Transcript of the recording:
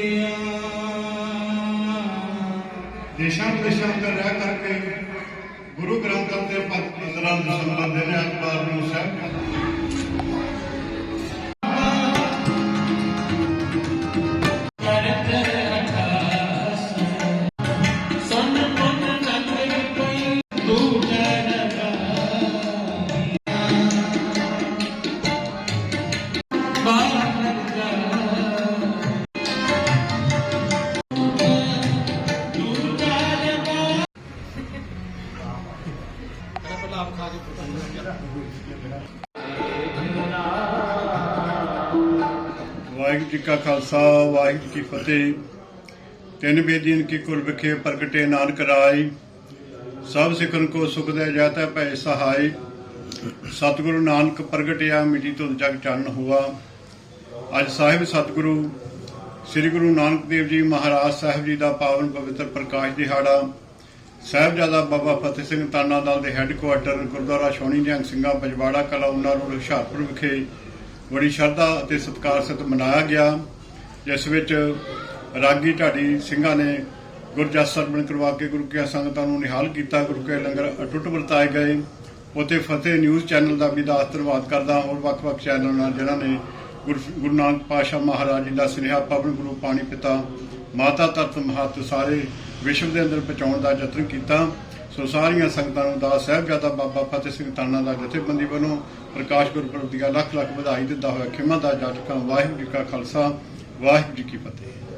ਦੁਨੀਆ ਦੇਸ਼ਾਂ ਵਿਦੇਸ਼ਾਂ ਵਿੱਚ ਰਹਿ ਕਰਕੇ ਗੁਰੂ ਗ੍ਰੰਥ ਸਾਹਿਬ ਦੇ ਪੰਜ ਅੰਦਰਾਂ ਦੇ ਸੰਬੰਧ ਨੇ ਅਖਬਾਰ ਨੂੰ ਸਾਹਿਬ ਵਾਹਿਗੁਰੂ ਜੀ ਕਾ ਖਾਲਸਾ, ਵਾਹਿਗੁਰੂ ਕੀ ਫਤਿਹ। ਤਿੰਨ ਬੇਦੀਨ ਕੀ ਕੁਲ ਵਿਖੇ ਪ੍ਰਗਟੇ ਨਾਨਕ ਰਾਏ। ਸਭ ਸਿੱਖਨ ਕੋ ਸੁਖ ਦੇ ਜਾਤਾ ਭੈ ਸਹਾਈ ਸਤਿਗੁਰੂ ਨਾਨਕ ਪ੍ਰਗਟਿਆ, ਮਿਟੀ ਤੋਂ ਜਗ ਚਾਨਣ ਹੁਆ। ਅੱਜ ਸਾਹਿਬ ਸਤਿਗੁਰੂ, ਸ੍ਰੀ ਗੁਰੂ ਨਾਨਕ ਦੇਵ ਜੀ ਮਹਾਰਾਜ ਸਾਹਿਬ ਜੀ ਦਾ ਪਾਵਨ ਪਵਿੱਤਰ ਪ੍ਰਕਾਸ਼ ਦਿਹਾੜਾ ਸਾਹਿਬਜ਼ਾਦਾ ਬਾਬਾ ਫਤਿਹ ਸਿੰਘ ਤਾਨਾ ਦਲ ਦੇ ਹੈੱਡਕੁਆਟਰ ਗੁਰਦੁਆਰਾ ਸ਼ੋਣੀ ਜੰਗ ਸਿੰਘਾਂ ਬਜਵਾੜਾ ਕਲਾ ਉਹਨਾਂ ਰੋਡ ਹੁਸ਼ਿਆਰਪੁਰ ਵਿਖੇ ਬੜੀ ਸ਼ਰਧਾ ਅਤੇ ਸਤਿਕਾਰ ਸਹਿਤ ਮਨਾਇਆ ਗਿਆ, ਜਿਸ ਵਿੱਚ ਰਾਗੀ ਢਾਡੀ ਸਿੰਘਾਂ ਨੇ ਗੁਰਜਸ ਸਰਵਣ ਕਰਵਾ ਕੇ ਗੁਰੂ ਕੀ ਸੰਗਤਾਂ ਨੂੰ ਨਿਹਾਲ ਕੀਤਾ, ਗੁਰੂ ਕੇ ਲੰਗਰ ਅਟੁੱਟ ਵਰਤਾਏ ਗਏ। ਉਤੇ ਫਤਿਹ ਨਿਊਜ਼ ਚੈਨਲ ਦਾ ਵੀ ਦਾ ਧੰਨਵਾਦ ਕਰਦਾ, ਹੋਰ ਵੱਖ-ਵੱਖ ਚੈਨਲ ਨਾਲ ਜਿਨ੍ਹਾਂ ਨੇ ਗੁਰ- ਗੁਰੂ ਨਾਨਕ ਪਾਸ਼ਾ ਮਹਾਰਾਜ ਜੀ ਦਾ ਸੁਨੇਹਾ, ਪਵਨ ਗੁਰੂ ਪਾਣੀ ਪਿਤਾ, ਮਾਤਾ ਤਤ ਮਹਤ ਸਾਰੇ ਵਿਸ਼ਵ ਦੇ ਅੰਦਰ ਪਹੁੰਚਾਉਣ ਦਾ ਯਤਨ ਕੀਤਾ। ਸੋ ਸਾਰੀਆਂ ਸੰਗਤਾਂ ਨੂੰ ਦਾਸ ਸਾਹਿਬਜ਼ਾਦਾ ਬਾਬਾ ਫਤਿਹ ਸਿੰਘ ਤਾਨਾ ਦਾ ਜਥੇਬੰਦੀ ਵੱਲੋਂ ਪ੍ਰਕਾਸ਼ ਗੁਰਪੁਰਬ ਦੀਆਂ ਲੱਖ ਲੱਖ ਵਧਾਈ ਦਿੰਦਾ ਹੋਇਆ ਖਿਮਾ ਦਾ ਜੱਟ ਵਾਹਿਗੁਰੂ ਜੀ ਕਾ ਖਾਲਸਾ, ਵਾਹਿਗੁਰੂ ਜੀ ਕੀ ਫਤਿਹ।